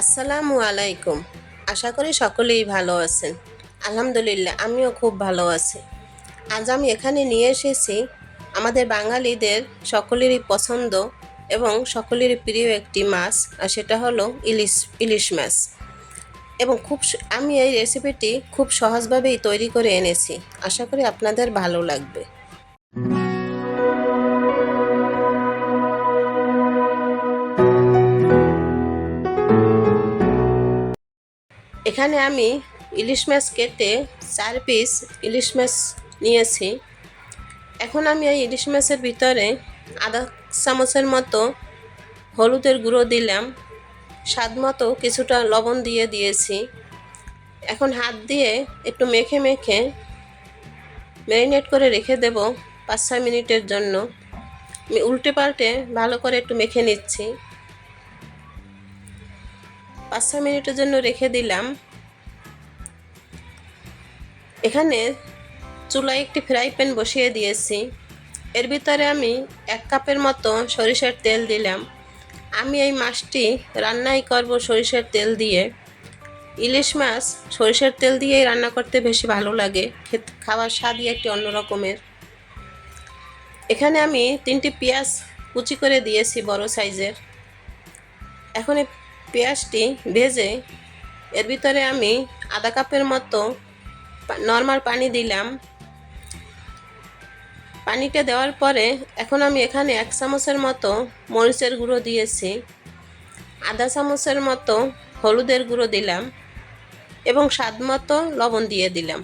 আসসালামু আলাইকুম। আশা করি সকলেই ভালো আছেন। আলহামদুলিল্লাহ, আমিও খুব ভালো আছি। আজ আমি এখানে নিয়ে এসেছি আমাদের বাঙালিদের সকলেরই পছন্দ এবং সকলেরই প্রিয় একটি মাছ, আর সেটা হলো ইলিশ ইলিশ মাছ। এবং খুব আমি এই রেসিপিটি খুব সহজভাবেই তৈরি করে এনেছি। আশা করি আপনাদের ভালো লাগবে। এখানে আমি ইলিশ মাছ কেটে চার পিস ইলিশ মাছ নিয়েছি। এখন আমি এই ইলিশ মাছের ভিতরে আধা চামচের মতো হলুদের গুঁড়ো দিলাম। স্বাদ মতো কিছুটা লবণ দিয়ে দিয়েছি। এখন হাত দিয়ে একটু মেখে মেখে ম্যারিনেট করে রেখে দেব পাঁচ ছয় মিনিটের জন্য। আমি উল্টে পাল্টে ভালো করে একটু মেখে নিচ্ছি। পাঁচ ছয় মিনিটের জন্য রেখে দিলাম। এখানে চুলায় একটি ফ্রাই প্যান বসিয়ে দিয়েছি। এর ভিতরে আমি এক কাপের মতো সরিষার তেল দিলাম। আমি এই মাছটি রান্নাই করব সরিষার তেল দিয়ে। ইলিশ মাছ সরিষার তেল দিয়েই রান্না করতে বেশি ভালো লাগে। খাওয়ার স্বাদই একটি অন্য রকমের। এখানে আমি তিনটি পেঁয়াজ কুচি করে দিয়েছি বড় সাইজের। এখন পেঁয়াজটি ভেজে এর ভিতরে আমি আধা কাপের মতো নর্মাল পানি দিলাম। পানিটা দেওয়ার পরে এখন আমি এখানে এক চামচের মতো মরিচের গুঁড়ো দিয়েছি। আধা চামচের মতো হলুদের গুঁড়ো দিলাম এবং স্বাদ মতো লবণ দিয়ে দিলাম।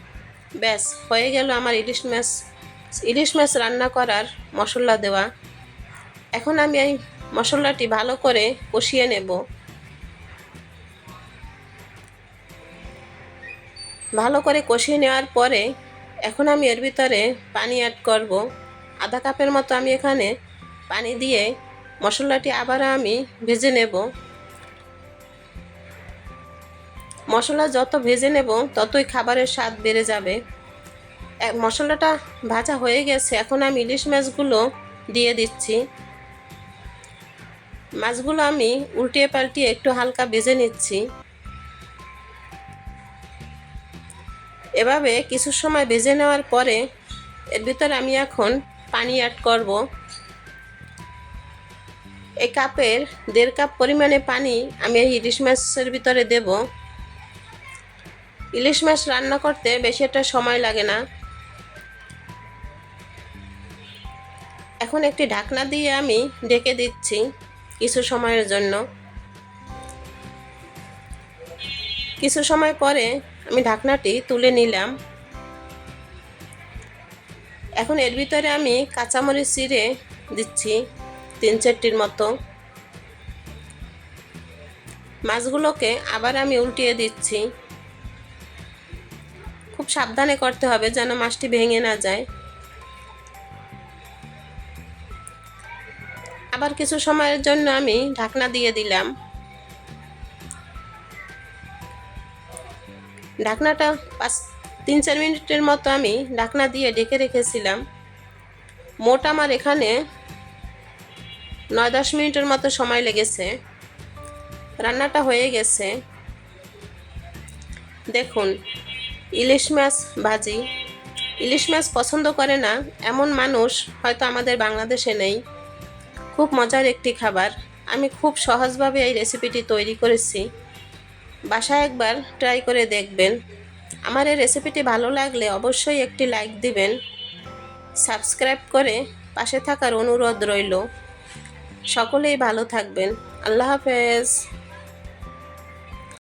ব্যাস, হয়ে গেল আমার ইলিশ মাছ। ইলিশ মাছ রান্না করার মশলা দেওয়া। এখন আমি এই মশলাটি ভালো করে কষিয়ে নেব। ভালো করে কষিয়ে নেওয়ার পরে এখন আমি এর ভিতরে পানি অ্যাড করব। আধা কাপের মতো আমি এখানে পানি দিয়ে মশলাটি আবার আমি ভেজে নেব। মশলা যত ভেজে নেব, ততই খাবারের স্বাদ বেড়ে যাবে। মশলাটা ভাজা হয়ে গেছে, এখন আমি ইলিশ মাছগুলো দিয়ে দিচ্ছি। মাছগুলো আমি উল্টিয়ে পাল্টিয়ে একটু হালকা ভেজে নিচ্ছি। এভাবে কিছু সময় ভেজে নেওয়ার পরে এর ভিতরে আমি এখন পানি অ্যাড করব। এই কাপের দেড় কাপ পরিমাণে পানি আমি এই ইলিশ মাছের ভিতরে দেব। ইলিশ মাছ রান্না করতে বেশি একটা সময় লাগে না। এখন একটি ঢাকনা দিয়ে আমি ঢেকে দিচ্ছি কিছু সময়ের জন্য। কিছু সময় পরে আমি ঢাকনাটি তুলে নিলাম। এখন এর ভিতরে আমি কাঁচামরিচ চিড়ে দিচ্ছি তিন চারটির মতো। মাছগুলোকে আবার আমি উল্টিয়ে দিচ্ছি। খুব সাবধানে করতে হবে যেন মাছটি ভেঙে না যায়। আবার কিছু সময়ের জন্য আমি ঢাকনা দিয়ে দিলাম। ঢাকনাটা পাঁচ, তিন, চার মিনিটের মতো আমি ঢাকনা দিয়ে ডেকে রেখেছিলাম। মোট আমার এখানে নয়, দশ মিনিটের মতো সময় লেগেছে। রান্নাটা হয়ে গেছে। দেখুন, ইলিশ মাছ ভাজি। ইলিশ মাছ পছন্দ করে না, এমন মানুষ হয়তো আমাদের বাংলাদেশে নেই। খুব মজার একটি খাবার। আমি খুব সহজভাবে এই রেসিপিটি তৈরি করেছি। বাসায় একবার ট্রাই করে দেখবেন। আমার এই রেসিপিটি ভালো লাগলে অবশ্যই একটি লাইক দিবেন। সাবস্ক্রাইব করে পাশে থাকার অনুরোধ রইল। সকলেই ভালো থাকবেন। আল্লাহ হাফেজ।